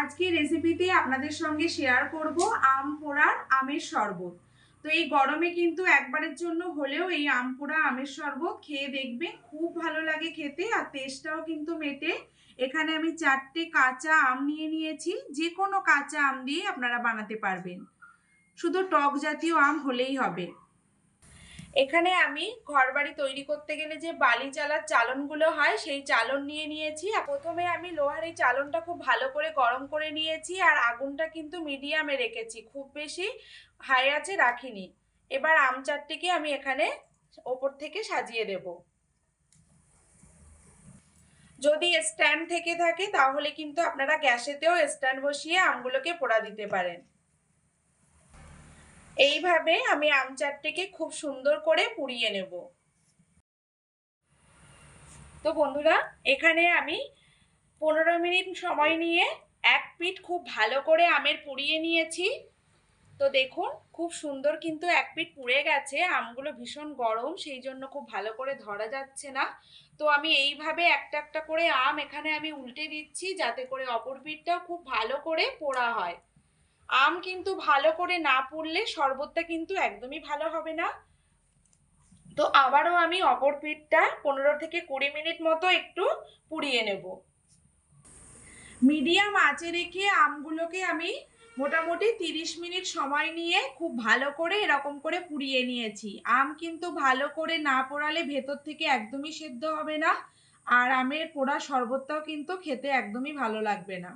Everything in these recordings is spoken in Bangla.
আজকে রেসিপিতে আপনাদের সঙ্গে শেয়ার করব আম পোড়ার আমের শরবত। তো এই গরমে কিন্তু একবারের জন্য হলেও এই আম পোড়া আমের শরবত খেয়ে দেখবেন, খুব ভালো লাগে খেতে আর টেস্টটাও কিন্তু মেটে। এখানে আমি চারটে কাঁচা আম নিয়ে নিয়েছি যে কোনো কাঁচা আম দিয়ে আপনারা বানাতে পারবেন। শুধু টক জাতীয় আম হলেই হবে। এখানে আমি ঘরবাড়ি তৈরি করতে গেলে যে বালি চালার চালনগুলো হয়, সেই চালন নিয়ে নিয়েছি। প্রথমে আমি লোহার এই চালনটা খুব ভালো করে গরম করে নিয়েছি আর আগুনটা কিন্তু মিডিয়ামে রেখেছি। খুব বেশি হাই আছে রাখিনি। এবার আম চারটিকে আমি এখানে ওপর থেকে সাজিয়ে দেব। যদি স্ট্যান্ড থেকে থাকে, তাহলে কিন্তু আপনারা গ্যাসেতেও স্ট্যান্ড বসিয়ে আমগুলোকে পোড়া দিতে পারেন। এইভাবে আমি আম চারটেকে খুব সুন্দর করে পুড়িয়ে নেব। তো বন্ধুরা, এখানে আমি পনেরো মিনিট সময় নিয়ে এক পিঠ খুব ভালো করে আমের পুড়িয়ে নিয়েছি। তো দেখুন, খুব সুন্দর কিন্তু এক পিঠ পুড়ে গেছে। আমগুলো ভীষণ গরম, সেই জন্য খুব ভালো করে ধরা যাচ্ছে না। তো আমি এইভাবে একটা একটা করে আম এখানে আমি উল্টে দিচ্ছি, যাতে করে অপর পিঠটাও খুব ভালো করে পোড়া হয়। আম কিন্তু ভালো করে না পুড়লে শরবতটা কিন্তু একদমই ভালো হবে না। তো আবারও আমি অপর পিঠটা পনেরো থেকে কুড়ি মিনিট মতো একটু পুড়িয়ে নেব। মিডিয়াম আঁচে রেখে আমগুলোকে আমি মোটামুটি তিরিশ মিনিট সময় নিয়ে খুব ভালো করে এরকম করে পুড়িয়ে নিয়েছি। আম কিন্তু ভালো করে না পোড়ালে ভেতর থেকে একদমই সেদ্ধ হবে না। আর আমের পোড়া শরবতটাও কিন্তু খেতে একদমই ভালো লাগবে না।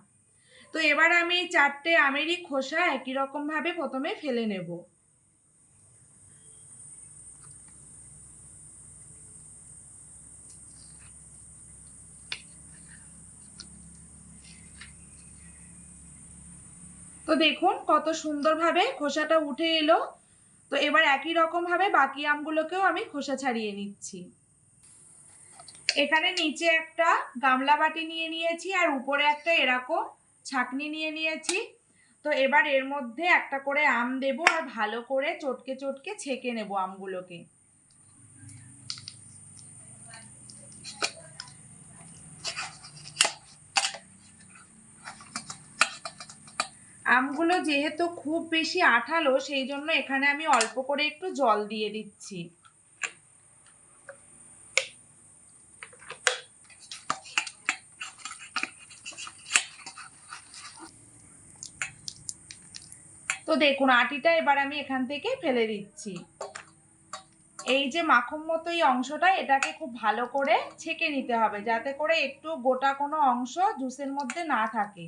তো এবার আমি চারটে আমেরই খোসা একই রকম ভাবে প্রথমে ফেলে নেব। তো দেখুন কত সুন্দরভাবে খোসাটা উঠে এলো। তো এবার একই রকম ভাবে বাকি আমগুলোকেও আমি খোসা ছাড়িয়ে নিচ্ছি। এখানে নিচে একটা গামলা বাটি নিয়ে নিয়েছি আর উপরে একটা এরকম ছাকনি নিয়ে নিয়েছি। তো এবার এর মধ্যে একটা করে আম দেব আর ভালো করে চটকে চটকে ছেঁকে নেব আমগুলোকে। আমগুলো যেহেতু খুব বেশি আঠালো, সেই জন্য এখানে আমি অল্প করে একটু জল দিয়ে দিচ্ছি। দেখুন, আটিটা এবার আমি এখান থেকে ফেলে দিচ্ছি। এই যে মাখন মতো এই অংশটা, এটাকে খুব ভালো করে ছেঁকে নিতে হবে, যাতে করে একটু গোটা কোনো অংশ জুসের মধ্যে না থাকে।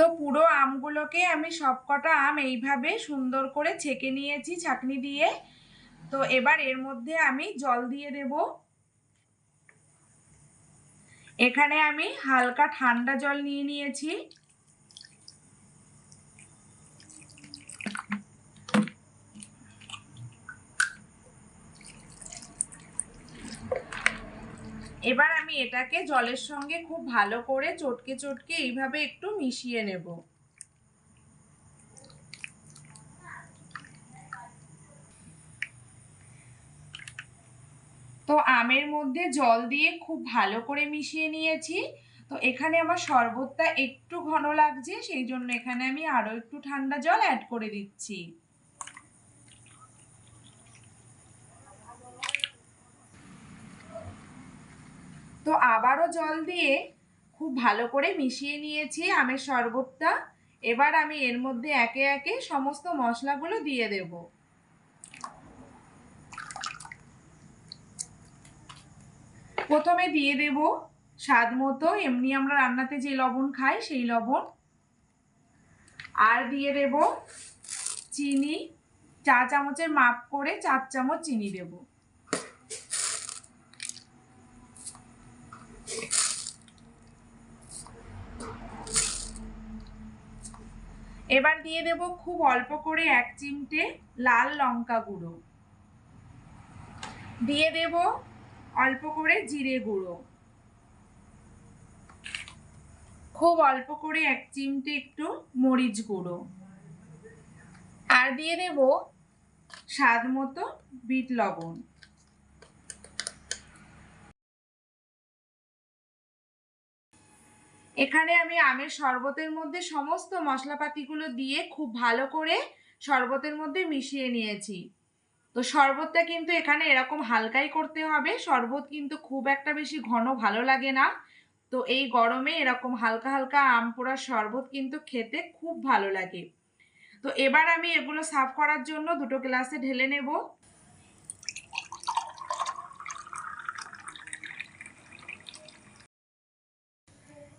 তো পুরো আমগুলোকে আমি সবকটা আম এইভাবে সুন্দর করে ছেঁকে নিয়েছি ছাকনি দিয়ে। তো এবার এর মধ্যে আমি জল দিয়ে দেব। এখানে আমি হালকা ঠান্ডা জল নিয়ে নিয়েছি। এবার আমি এটাকে জলের সঙ্গে খুব ভালো করে চটকে চটকে এইভাবে একটু মিশিয়ে নেব। তো আমের মধ্যে জল দিয়ে খুব ভালো করে মিশিয়ে নিয়েছি। তো এখানে আমার শরবতটা একটু ঘন লাগছে, সেই জন্য এখানে আমি আরও একটু ঠান্ডা জল অ্যাড করে দিচ্ছি। তো আবারও জল দিয়ে খুব ভালো করে মিশিয়ে নিয়েছি আমের শরবতটা। এবার আমি এর মধ্যে একে একে সমস্ত মশলাগুলো দিয়ে দেব। প্রথমে দিয়ে দেব স্বাদ মতো, এমনি আমরা রান্নাতে যে লবণ খাই সেই লবণ। আর দিয়ে দেব চিনি, চা চামচের মাপ করে চার চামচ চিনি দেবো। এবার দিয়ে দেব খুব অল্প করে এক চিমটে লাল লঙ্কা গুঁড়ো। দিয়ে দেব অল্প করে জিরে গুঁড়ো। খুব অল্প করে এক চিমটে একটু মরিচ গুঁড়ো। আর দিয়ে দেব স্বাদ মতো বিট লবণ। এখানে আমি আমের শরবতের মধ্যে সমস্ত মশলাপাতিগুলো দিয়ে খুব ভালো করে শরবতের মধ্যে মিশিয়ে নিয়েছি। তো শরবতটা কিন্তু এখানে এরকম হালকাই করতে হবে। শরবত কিন্তু খুব একটা বেশি ঘন ভালো লাগে না। তো এই গরমে এরকম হালকা হালকা আম পোড়ার শরবত কিন্তু খেতে খুব ভালো লাগে। তো এবার আমি এগুলো সাফ করার জন্য দুটো গ্লাসে ঢেলে নেব।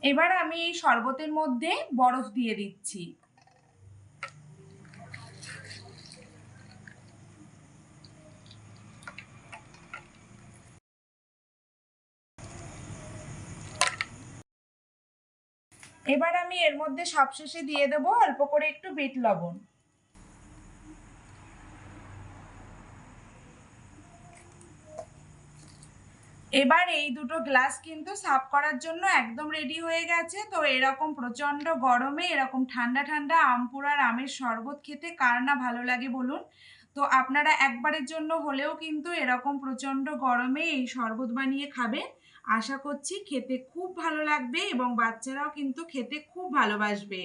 এবার আমি এই শরবতের মধ্যে বরফ দিয়ে দিচ্ছি। এবার আমি এর মধ্যে সবশেষে দিয়ে দেবো অল্প করে একটু বিট লবণ। এবার এই দুটো গ্লাস কিন্তু সাফ করার জন্য একদম রেডি হয়ে গেছে। তো এরকম প্রচণ্ড গরমে, এরকম ঠান্ডা ঠান্ডা আম পোড়ার আমের শরবত খেতে কার না ভালো লাগে বলুন? তো আপনারা একবারের জন্য হলেও কিন্তু এরকম প্রচণ্ড গরমে এই শরবত বানিয়ে খাবেন। আশা করছি খেতে খুব ভালো লাগবে এবং বাচ্চারাও কিন্তু খেতে খুব ভালোবাসবে।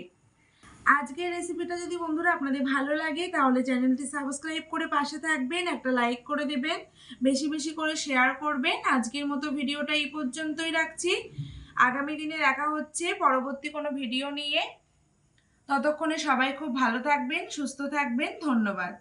আজকের রেসিপিটা যদি বন্ধুরা আপনাদের ভালো লাগে, তাহলে চ্যানেলটি সাবস্ক্রাইব করে পাশে থাকবেন, একটা লাইক করে দেবেন, বেশি বেশি করে শেয়ার করবেন। আজকের মতো ভিডিওটা এই পর্যন্তই রাখছি। আগামী দিনে দেখা হচ্ছে পরবর্তী কোনো ভিডিও নিয়ে। ততক্ষণে সবাই খুব ভালো থাকবেন, সুস্থ থাকবেন, ধন্যবাদ।